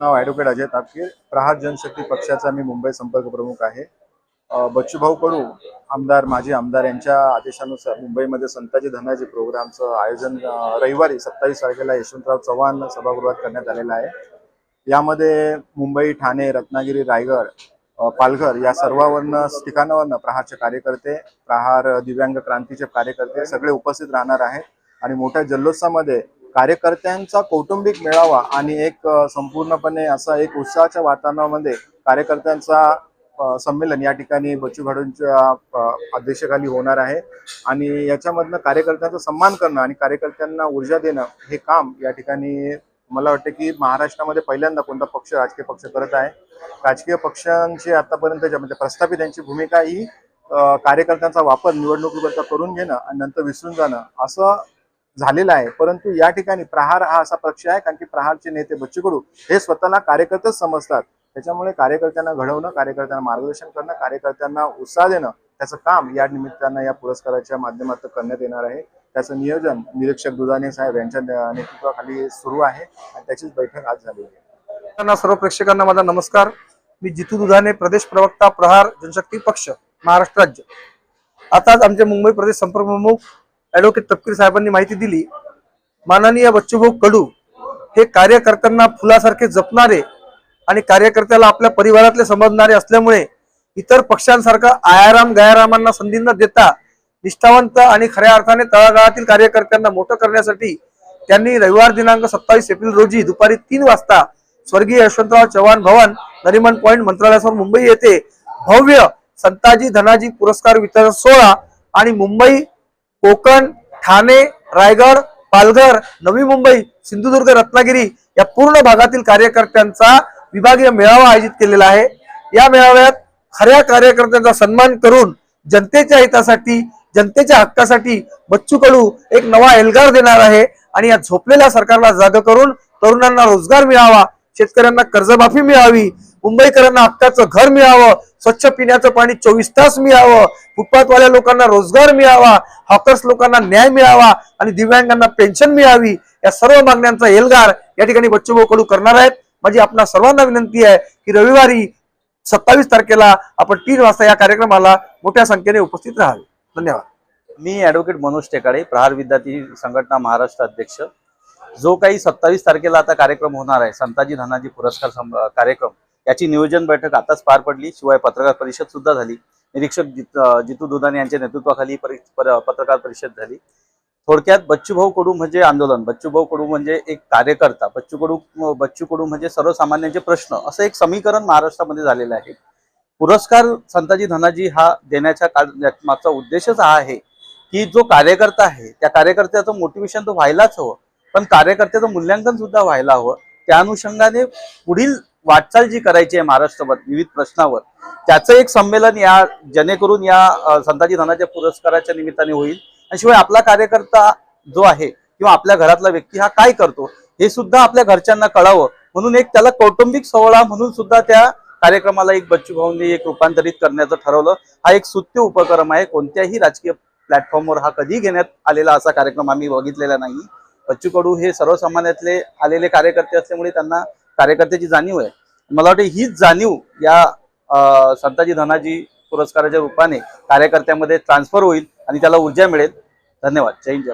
नाव advocate Ajay Tapkir. Prahar Janshakti पक्षाचा मी मुंबई संपर्क प्रमुख आहे. बच्चूभाऊ कडू आमदार माजी आमदार यांच्या आदेशानुसार मुंबईमध्ये संताजी धनाजी प्रोग्रामचं आयोजन रविवारी सत्तावीस तारखेला यशवंतराव चव्हाण सभागृहात करण्यात आलेलं आहे. यामध्ये मुंबई ठाणे रत्नागिरी रायगड पालघर या सर्वावरनं ठिकाणावरनं प्रहारचे कार्यकर्ते प्रहार दिव्यांग क्रांतीचे कार्यकर्ते सगळे उपस्थित राहणार आहेत. आणि मोठ्या जल्लोषामध्ये कार्यकर्त्यांचा कौटुंबिक मेळावा आणि एक संपूर्णपणे असा एक उत्साहाच्या वातावरणामध्ये कार्यकर्त्यांचा संमेलन या ठिकाणी बच्चू घाडूंच्या अ, अध्यक्षखाली होणार आहे. आणि याच्यामधनं कार्यकर्त्यांचा सन्मान करणं आणि कार्यकर्त्यांना ऊर्जा देणं हे काम या ठिकाणी मला वाटतं की महाराष्ट्रामध्ये पहिल्यांदा कोणता पक्ष राजकीय पक्ष करत आहे. राजकीय पक्षांची आतापर्यंत म्हणजे प्रस्थापित यांची भूमिका ही कार्यकर्त्यांचा वापर निवडणुकीकरता करून घेणं आणि नंतर विसरून जाणं असं झालेला आहे. परंतु या ठिकाणी प्रहार हा असा पक्ष आहे कारण की प्रहारचे नेते बच्चू कडू हे स्वतःला कार्यकर्तेच समजतात. त्याच्यामुळे कार्यकर्त्यांना घडवणं कार्यकर्त्यांना मार्गदर्शन करणं कार्यकर्त्यांना उत्साह देणं त्याचं काम या निमित्तानं या पुरस्काराच्या माध्यमातून करण्यात येणार आहे. त्याचं नियोजन निरीक्षक दुधाने साहेब यांच्या नेतृत्वाखाली सुरू आहे आणि त्याचीच बैठक आज झाली आहे. सर्व प्रेक्षकांना माझा नमस्कार. मी जितू दुधाने प्रदेश प्रवक्ता प्रहार जनशक्ती पक्ष महाराष्ट्र राज्य. आताच आमचे मुंबई प्रदेश संपर्क प्रमुख ऍडव्होकेट तपकीर साहेबांनी माहिती दिली माननीय बच्चूभाऊ कडू हे कार्यकर्त्यांना फुलासारखे जपणारे आणि कार्यकर्त्याला आपल्या परिवारातले समजणारे असल्यामुळे इतर पक्षांसारखं आयाराम गयारामांना संधी न देता निष्ठावंत आणि खऱ्या अर्थाने तळागाळातील कार्यकर्त्यांना मोठं करण्यासाठी त्यांनी रविवार दिनांक सत्तावीस एप्रिल रोजी दुपारी तीन वाजता स्वर्गीय यशवंतराव चव्हाण भवन नरिमन पॉईंट मंत्रालयासमोर मुंबई येथे भव्य संताजी धनाजी पुरस्कार वितरण सोहळा आणि मुंबई कोकण ठाणे रायगड पालघर नवी मुंबई सिंधुदुर्ग रत्नागिरी या पूर्ण भागातील कार्यकर्त्यांचा विभागीय मेळावा आयोजित केलेला आहे. या मेळाव्यात खऱ्या कार्यकर्त्यांचा सन्मान करून जनतेच्या हितासाठी जनतेच्या हक्कासाठी बच्चू कडू एक नवा एल्गार देणार आहे आणि या झोपलेल्या सरकारला जाग करून तरुणांना रोजगार मिळावा शेतकऱ्यांना कर्जमाफी मिळावी मुंबईकरांना हक्काचं घर मिळावं स्वच्छ पिण्याचं पाणी चोवीस तास मिळावं फुटपाथवाल्या लोकांना रोजगार मिळावा हॉकर्स लोकांना न्याय मिळावा आणि दिव्यांगांना पेन्शन मिळावी या सर्व मागण्यांचा एल्गार या ठिकाणी बच्चूभाऊ कडू करणार आहेत. माझी आपणा सर्वांना विनंती आहे की रविवारी सत्तावीस तारखेला आपण तीन वाजता या कार्यक्रमाला मोठ्या संख्येने उपस्थित राहावे. धन्यवाद. मी ॲडव्होकेट मनोज टेकाडे प्रहार विद्यार्थी संघटना महाराष्ट्र अध्यक्ष. जो काही सत्तावीस तारखेला आता कार्यक्रम होणार आहे संताजी धनाजी पुरस्कार कार्यक्रम याची नियोजन बैठक आताच पार पडली. शिवाय पत्रकार परिषद सुद्धा झाली. निरीक्षक जित जितू दुधाने यांच्या नेतृत्वाखाली पत्रकार परिषद झाली. थोडक्यात बच्चूभाऊ कडू म्हणजे आंदोलन. बच्चूभाऊ कडू म्हणजे एक कार्यकर्ता. बच्चू कडू बच्चू कडू म्हणजे सर्वसामान्यांचे प्रश्न. असं एक समीकरण महाराष्ट्रामध्ये झालेलं आहे. पुरस्कार संताजी धनाजी हा देण्याच्या काळ- मागचा उद्देशच हा आहे की जो कार्यकर्ता आहे त्या कार्यकर्त्याचं मोटिवेशन तर व्हायलाच हवं. पण कार्यकर्त्याचं मूल्यांकन सुद्धा व्हायला हवं. त्या अनुषंगाने पुढील वाटचाल जी करायची आहे महाराष्ट्रावर विविध प्रश्नावर त्याचं एक संमेलन या जेणेकरून या संताजी धनाच्या पुरस्काराच्या निमित्ताने होईल. आणि शिवाय आपला कार्यकर्ता जो आहे किंवा आपल्या घरातला व्यक्ती हा काय करतो हे सुद्धा आपल्या घरच्यांना कळावं. म्हणून एक त्याला कौटुंबिक सोहळा म्हणून सुद्धा त्या कार्यक्रमाला एक बच्चू भाऊंनी एक रूपांतरित करण्याचं ठरवलं. हा एक सुत्य उपक्रम आहे. कोणत्याही राजकीय प्लॅटफॉर्मवर हा कधी घेण्यात आलेला असा कार्यक्रम आम्ही बघितलेला नाही. बच्चू कडू हे सर्वसामान्यातले आलेले कार्यकर्ते असल्यामुळे त्यांना कार्यकर्त्याची जाणीव आहे. मला वाटतं हीच जाणीव या संताजी धनाजी पुरस्काराच्या रूपाने कार्यकर्त्यामध्ये ट्रान्सफर होईल आणि त्याला ऊर्जा मिळेल. धन्यवाद. जय हिंद जय